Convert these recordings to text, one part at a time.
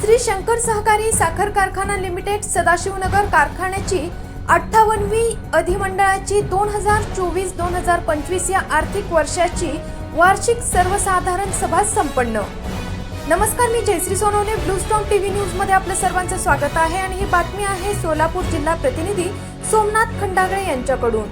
श्री शंकर सहकारी साखर कारखाना लिमिटेड सदाशिवनगर कारखान्याची अठ्ठावन्नवी अधिमंडळाची दोन हजार चोवीस दोन हजार पंचवीस या आर्थिक वर्षाची वार्षिक सर्वसाधारण सभा संपन्न. नमस्कार मी Jayashree Sonawane. Blue storm TV न्यूजमध्ये आपलं सर्वांचं स्वागत आहे आणि ही बातमी आहे सोलापूर जिल्हा प्रतिनिधी सोमनाथ खंडागळे यांच्याकडून.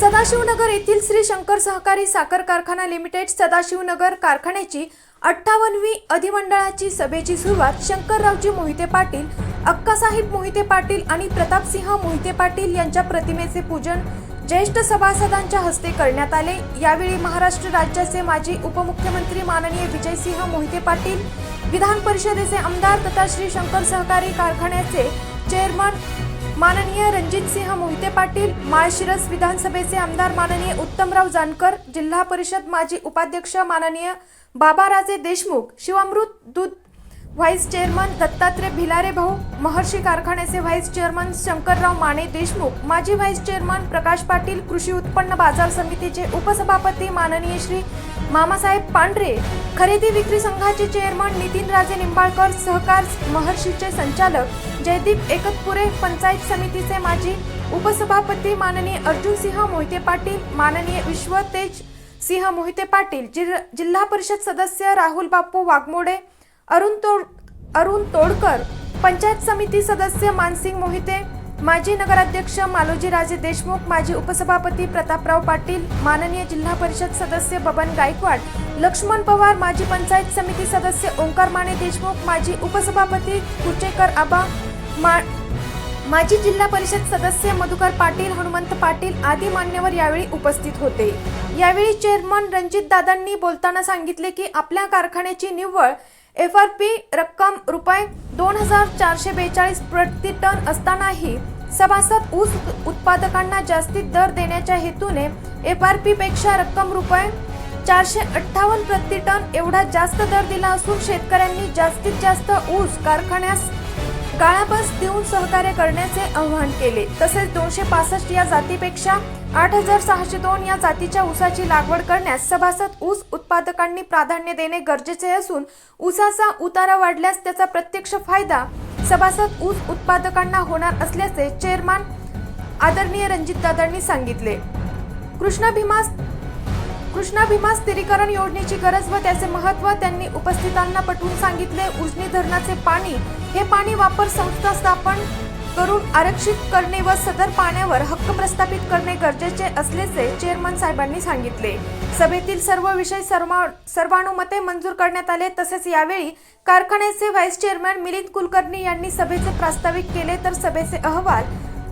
सदाशिवनगर येथील श्री शंकर सहकारी साखर कारखाना लिमिटेड सदाशिवनगर कारखान्याची अठ्ठावन्नवी अधिमंडळाची सभेची सुरुवात शंकररावजी मोहिते पाटील अक्कासाहेब मोहिते पाटील आणि प्रतापसिंह मोहिते पाटील यांच्या प्रतिमेचे पूजन ज्येष्ठ सभासदांच्या हस्ते करण्यात आले. यावेळी महाराष्ट्र राज्याचे माजी उपमुख्यमंत्री माननीय विजयसिंह मोहिते पाटील विधान परिषदेचे आमदार तथा श्री शंकर सहकारी कारखान्याचे चेअरमन माननीय रणजितसिंह मोहिते पाटील माळशिरस विधानसभेचे आमदार माननीय उत्तमराव जानकर जिल्हा परिषद माजी उपाध्यक्ष माननीय बाबाराजे देशमुख शिवामृत दूध व्हाईस चेअरमन दत्तात्रय भिलारे भाऊ महर्षी कारखान्याचे व्हाईस चेअरमन शंकरराव माने देशमुख माजी व्हाईस चेअरमन प्रकाश पाटील कृषी उत्पन्न बाजार समितीचे उपसभापती माननीय श्री मामासाहेब पांढरे खरेदी विक्री संघाचे चेअरमन नितीन राजे निंबाळकर सहकार महर्षीचे संचालक जयदीप एकतपुरे पंचायत समितीचे माजी उपसभापती माननीय अर्जुनसिंह मोहिते पाटील माननीय विश्वतेज सिंह मोहिते पाटील जिल- जिल्हा परिषद सदस्य राहुल बापू वाघमोडे अरुण तोड अरुण तोडकर पंचायत समिती सदस्य मानसिंग मोहिते माजी नगराध्यक्ष मालोजीराजे देशमुख माजी उपसभापती प्रतापराव पाटील माननीय जिल्हा परिषद सदस्य बबन गायकवाड लक्ष्मण पवार माजी पंचायत समिती सदस्य ओंकार माने देशमुख माजी उपसभापती कुचेकर आबा मा माजी जिल्हा परिषद सदस्य मधुकर पाटील हनुमंत पाटील आदी मान्यवर यावेळी उपस्थित होते. यावेळी चेअरमन रणजित दादांनी बोलताना सांगितले की आपल्या कारखान्याची निव्वळ एफ आर पी रक्कम रुपये दोन हजार चारशे बेचाळीस प्रति टन असतानाही सभासद ऊस उत्पादकांना जास्तीत दर देण्याच्या हेतूने एफ आर पी पेक्षा रक्कम रुपये चारशे अठ्ठावन्न प्रति टन एवढा जास्त दर दिला असून शेतकऱ्यांनी जास्तीत जास्त ऊस कारखान्यास काळापास देऊन सहकार्य करण्याचे आवाहन केले. तसेच दोनशे पासष्ट या जातीपेक्षा आठ हजार सहाशे दोन या जातीच्या ऊसाची लागवड करण्यास सभासद ऊस उत्पादकांनी प्राधान्य देणे गरजेचे असून ऊसाचा उतारा वाढल्यास त्याचा प्रत्यक्ष फायदा सभासद ऊस उत्पादकांना होणार असल्याचे चेअरमन आदरणीय रणजितदादांनी सांगितले. कृष्णा भीमास कृष्णा भीमा स्थिरीकरण योजनेची गरज व त्याचे महत्त्व त्यांनी उपस्थितांना पटवून सांगितले. उजनी धरणाचे पाणी हे पाणी वापर संस्था स्थापन करून आरक्षित करणे व सदर पाण्यावर हक्क प्रस्थापित करणे गरजेचे असल्याचे चेअरमन साहेबांनी सांगितले. सभेतील सर्व विषय सर्वानुमते मंजूर करण्यात आले. तसेच यावेळी कारखान्याचे व्हाईस चेअरमन मिलिंद कुलकर्णी यांनी सभेचे प्रास्ताविक केले तर सभेचे अहवाल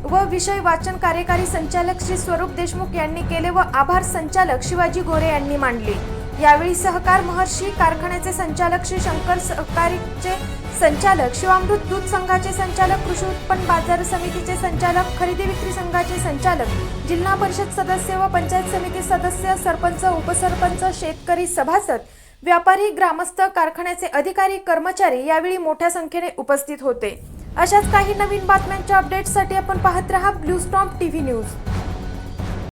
व विषय वाचन कार्यकारी संचालक श्री स्वरूप देशमुख यांनी केले व आभार संचालक शिवाजी गोरे यांनी मांडले. यावेळी सहकार महर्षी कारखान्याचे संचालक श्री शंकर सहकारीचे संचालक शिवामृत दूध संघाचे संचालक कृषी उत्पन्न बाजार समितीचे संचालक खरेदी विक्री संघाचे संचालक जिल्हा परिषद सदस्य व पंचायत समिती सदस्य सरपंच उपसरपंच शेतकरी सभासद व्यापारी ग्रामस्थ कारखान्याचे अधिकारी कर्मचारी यावेळी मोठ्या संख्येने उपस्थित होते. अशाच काही नवीन बातम्यांच्या अपडेट्ससाठी आपण पाहत रहा ब्लू स्टॉम टीव्ही न्यूज